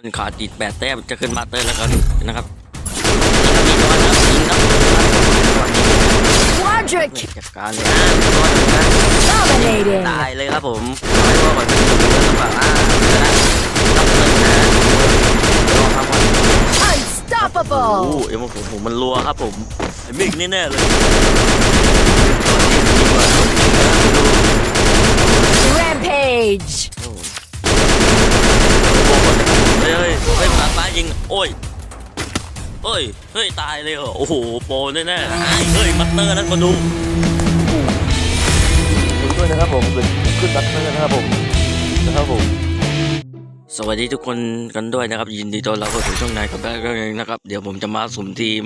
คนขาดติดแปดแต้มจะขึ้นมาเตอร์แล้วกันนะครับนี่ก็มีตัวนะยิงนะ Quadra จัดการเลยนะตัวหนึงนะ dominating. ตายเลยครับผมไม่ว่าก่อนเป็นตัวหรือเปล่าอ่าชนะต้องเลยนะรอครับก่อน Unstoppable. โอ้เอ็มผมผมมันรัวครับผมไอ้มิกนี่แน่เลย Rampage. เฮ้ยเฮ้ยเฮ้ยมาฟ้ายิง โอ้ยเฮ้ย เฮ้ย ตายเลยเหรอ โอ้โห โปรแน่ๆ เฮ้ย มัตเตอร์นั้นมาดูด้วยนะครับผมขึ้นขึ้นบัตเตอร์นะครับผม นะครับผม สวัสดีทุกคนกันด้วยนะครับ ยินดีต้อนรับเข้าสู่ช่องนายกับแบ๊กก็ยังนะครับ เดี๋ยวผมจะมาสุ่มทีม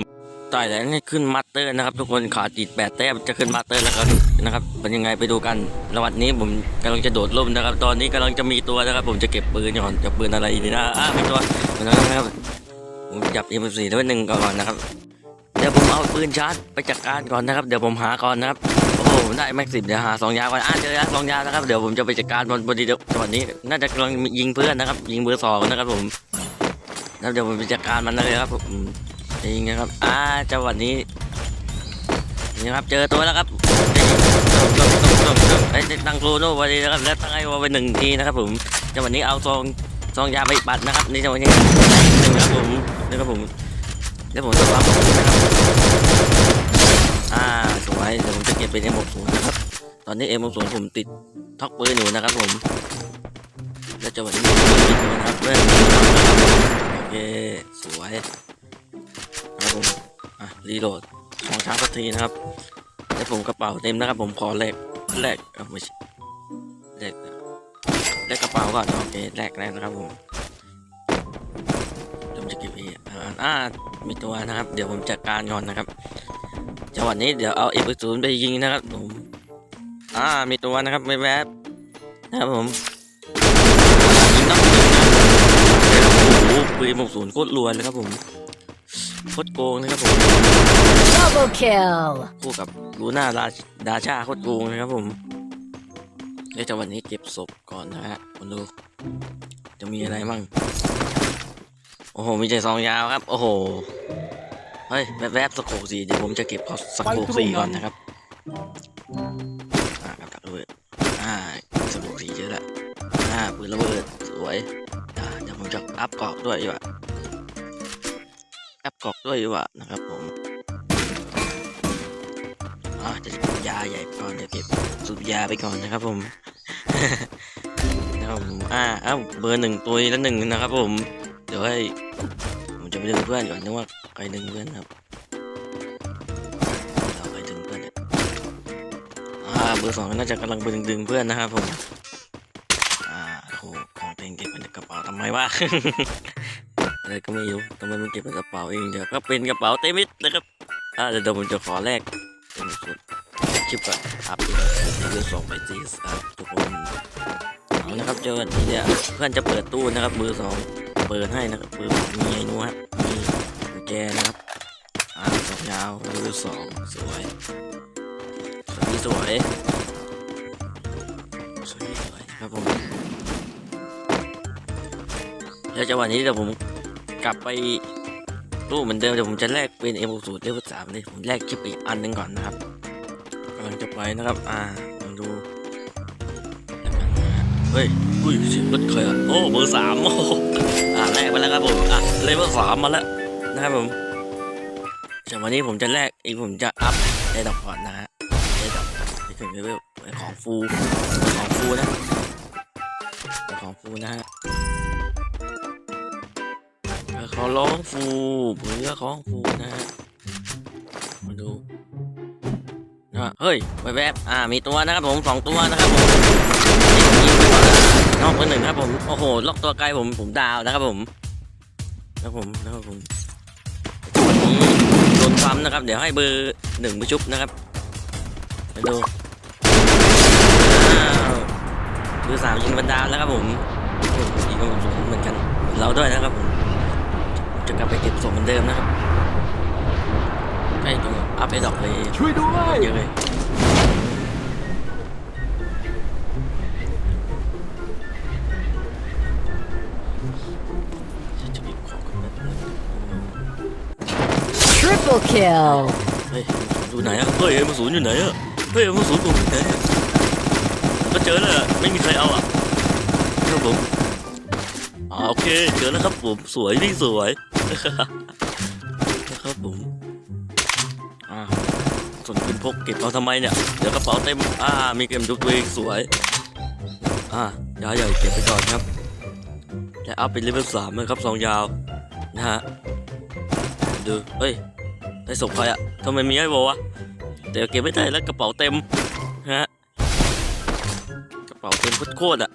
ต้แหลงให้ขึ้นมาสเตอร์นะครับ ทุกคนขาดติดแปดแต้มจะขึ้นมาสเตอร์แล้วกันนะครับเป็นยังไงไปดูกันแล้ววันนี้ผมกำลังจะโดดร่มนะครับ ตอนนี้กำลังจะมีตัวนะครับ ผมจะเก็บปืนก่อนจะปืนอะไรดีนะอ่ามีตัวนะครับผมจับ M4 ไว้หนึ่งก่อนนะครับเดี๋ยวผมเอาปืนชาร์จไปจัดการก่อนนะครับ เดี๋ยวผมหาก่อนนะครับโอ้โหได้แม็กสิบเดี๋ยวหาสองยาก่อนอะเจอแล้วสองยานะครับเดี๋ยวผมจะไปจัดการบนบนดีเดี๋ยวจังหวะนี้ น่าจะกำลังยิงเพื่อนนะครับ ยิงเบอร์สองนะครับผมแล้วเดี๋ยวผมไปจัดการมันเลยครับผม ยิงนะครับ อ่าจังหวะนี้ นี่ครับ เจอตัวแล้วครับจบจบจบจบไอ้ตั้งครโน่ไว้นะครับ แล้วตั้งไอ้วอลไปหนึ่งทีนะครับ ผม จังหวะนี้เอาซองซองยาไปปัดนะครับนี่จังหวะนี้หนึ่งครับผมนี่ครับผมเดี๋ยวผมจะวางนะครับ อ่าสวยเดี๋ยวผมจะเก็บเป็น M60 นะครับ ตอนนี้ M60 ผมติดท็อกปืนอยู่นะครับผมแล้วจะวันนี้นะครับเพื่อนโอเคสวย อะรีโหลดของช้าสักทีนะครับแล้วผมกระเป๋าเต็มนะครับผมขอแลกแลกเอาไม่ใช่แลกแลกกระเป๋าก่อนโอเคแลกแลกนะครับผมผมจะเก็บเออ่ามีตัวนะครับ เดี๋ยวผมจัดการก่อนนะครับจังหวะนี้เดี๋ยวเอาเอฟศูนย์ไปยิงนะครับผมอ่ามีตัวนะครับไม่แวบนะครับผมยิงนักยิงนะโอ้โหปืนหกศูนย์โคตรรวยเลยครับผม โคตรโกงนะครับผม Double kill. คู่กับลูน่าราชดาชาโคตรโกงนะครับผมเดี๋ยวจังหวะนี้เก็บศพก่อนนะฮะคนดู จะมีอะไรมั่ง โอ้โห มีใจซองยาวครับ โอ้โห เฮ้ยแวบๆสโคปสีเดี๋ยวผมจะเก็บเขาสโคปสีก่อนนะครับอ่ากับดักระเบิดอ่าสโคปสีเยอะละอ่าปืนระเบิดสวยอ่าเดี๋ยวผมจะอัพเกรอกด้วยดีกว่าอัพเกอกด้วยว่านะครับผมอ่าจะเก็บยาใหญ่ไปก่อนเดี๋ยวเก็บสูบยาไปก่อนนะครับผมนะครับผมอ่าเอ้าเบอร์หนึ่งตัวละหนึ่งนะครับผม เดี๋ยวให้ผมจะไปดึงเพื่อนก่อนนึกว่าใครดึงเพื่อนครับเราไปดึงเพื่อนอ่าเบอร์สองน่าจะกำลังไปดึงดึงเพื่อนนะครับผมอ่าโหของเต็งเก็บไว้ในกระเป๋าทำไมวะ อะไรก็ไม่รู้ทำไมมันเก็บในกระเป๋าเองเดี๋ยวก็เป็นกระเป๋าเต็มิดนะครับอ่าเดี๋ยวผมจะขอแลกเป็นสุดชิปก่อนอัพอีเดือนสองไปจีสครับทุกคนเอานะครับเจอกันทีเดียเพื่อนจะเปิดตู้นะครับเบอร์สองเปิดให้นะครับเปิดมีไอ้นู้ครับมีกุญแจนะครับอ่าสองยาวเบอร์สองสวยสวยสวยสวยสวยครับผมแล้วจังหวะนี้เดี๋ยวผม กลับไปตู้เหมือนเดิมเดี๋ยวผมจะแลกเป็น M สูตรเลเวลสามเลยผมแลกชิปอีกอันหนึ่งก่อนนะครับกำลังจะไปนะครับ อ่าลองดูแล้วกันนะฮะเฮ้ยอุ้ยเสียงรถใครอะโอ้เบอร์สามโอ้อ่าแลกไปแล้วครับผมอะเลเวลสามมาแล้วนะครับผมจากวันนี้ผมจะแลกอีกผมจะอัพได้ดอกก่อนนะฮะได้ดอกไปถึงเลเวลของฟูของฟูนะของฟูนะฮะ ขาร้องฟูผมเลือกของฟูนะฮะมาดูนะเฮ้ยแวบๆอ่ามีตัวนะครับผมสองตัวนะครับผมยิงไปก่อนนะนอกไปหนึ่งครับผมโอ้โหล็อกตัวไกลผมผมดาวนะครับผมนะผมนะครับผมวันนี้โดนปั๊มนะครับ เดี๋ยวให้เบอร์หนึ่งไปชุบนะครับไปดูอ้าวเบอร์สามยิงบรรดาวแล้วครับผมอ้โหยิงกันสูงเหมือนกันเราด้วยนะครับผม กลับไปเก็บส่งเหมือนเดิมนะครับใกล้ตรงอัพไอดอกเลยช่วยด้วยเยอะเลยเฮ้ยอยู่ไหนอะเฮ้ยมันสูนอยู่ไหนอะเฮ้ยเอ็มศูนย์งมอยู่ไหนก็เจอแล้วไม่มีใครเอาอะครับผมโอเค เจอแล้วครับผม สวยวิ่สวย นะครับผมอ่าส่วนปืนพกเก็บเอาทำไมเนี่ย เดี๋ยวกระเป๋าเต็ม อ่า มีเกมยุกตัวเองสวย อ่ายาใหญ่เก็บไปก่อนครับ และอัพเป็นเลเวลสามนะครับสองยาว นะฮะ ดูเฮ้ย ได้ส่งใครอะทำไมมีไอ้โบวะเดี๋ยวเก็บไม่ได้แล้วกระเป๋าเต็ม ฮะ กระเป๋าเต็มโคตรอะ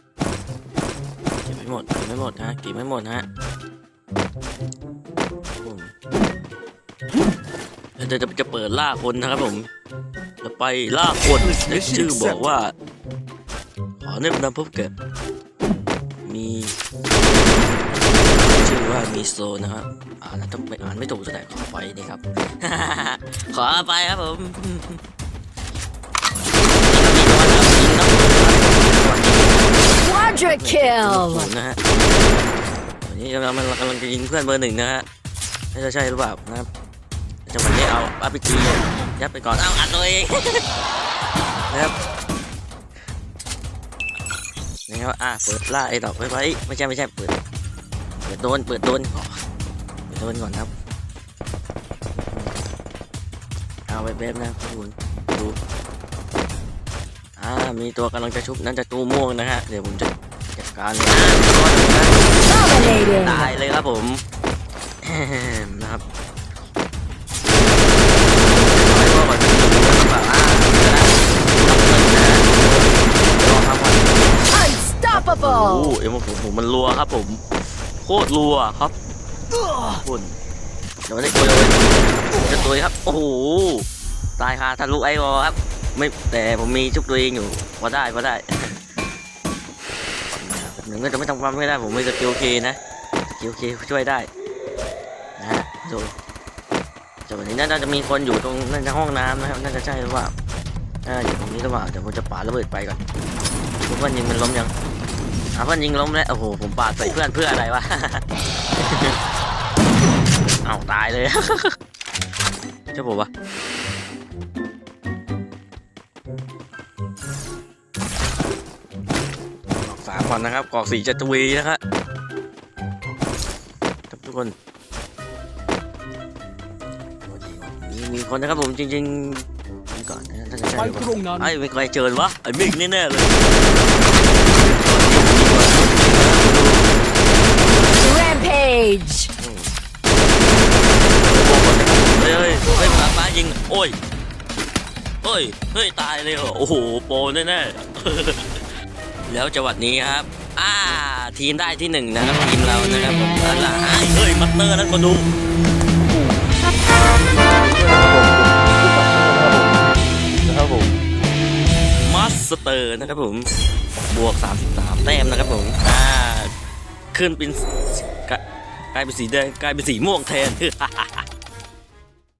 เก็บไม่หมด เก็บไม่หมดฮะ เก็บไม่หมดฮะ เดี๋ยวจะจะเปิดล่าคนนะครับผม จะไปล่าคนแต่ชื่อบอกว่า ขอแนะนำพบกับมีชื่อว่ามีโซนะครับอ่านแล้วต้องไปอ่านไม่ถูกแสดงขอไปนี่ครับ ขอไปครับผมนี่ก็มีตัวนะครับยิงน้ำ Quadra kill. นะฮะวั นนี้กำลังมันกำลังจะยิงเพื่อนเบอร์หนึ่งนะฮะไม่ใช่หรือเปล่านะครับจังหวะนี้เอาอาพีจียัดไปก่อนเอาอัดตัวเองนะครับนี่ครับอะเปิดล่าไอ้ดอกไว้ไว้ไม่ใช่ไม่ใช่เปิดเปิดโดนเปิดโดนก่อนเปิดโดนก่อนครับ เอาไปเบบนะคุณดูอ่ามีตัวกำลังจะชุบนั่นจะตูม่วงนะฮะเดี๋ยวผมจะ จัดการเลยอ่าตัวหนึ่งนะ Dominating. ตายเลยครับผมนะครับไอ้พวกมันจะอยู่แบบอ่าเดี๋ยวนะนับหนึ่งนะรอครับก่อนโอ้ Unstoppable. เอ็มผมผมมันรัวครับผมโคตรรัวครับคุณเดี๋ยวได้ตัวเลยจะตัวครับโอ้โหตายคาทะลุไอวอลครับ ไม่แต่ผมมีชุบตัวเองอยู่พอได้พอได้ หนึ่งก็จะไม่ทำความไม่ได้ผมมีสกิลเคนะสกิลเคช่วยได้นะฮะดูแต่วันนี้น่าจะมีคนอยู่ตรงน่าจะห้องน้ำนะครับน่าจะใช่หรือเปล่าน่าอยู่ตรงนี้หรือเปล่าเดี๋ยวผมจะปาระเบิดไปก่อนเพื่อนยิงมันล้มยังอะเพื่อนยิงล้มแล้วโอ้โหผมปาดใส่เพื่อนเพื่ออะไรวะเอาตายเลยเจ้าผมวะ กอกสามก่อนนะครับกอกสี่จะทวีนะครับครับทุกคนมีมีคนนะครับผมจริงๆนี่ก่อนนะถ้าจะใช่ไปหรือเปตล่ารงนั้นไอ้ไม่เคยเจอวะไอ้มิกแน่ๆเลย Rampage. เฮ้ยเฮ้ยเฮ้ยมาฟ้ายิงโอ้ยเฮ้ยเฮ้ยตายเลยเหรอโอ้โหโปรแน่ๆ แล้วจังหวัดนี้ครับ อ่า ทีมได้ที่หนึ่งนะครับ ทีมเรานะครับผมอันละอ้ายเฮ้ยมัตเตอร์นั่นก็ดูนะครับผมมัสเตอร์นะครับผม บวก 33 แต้มนะครับผม อ่า ขึ้นเป็นกลายกลายเป็นสีแดงกลายเป็นสีม่วงแทน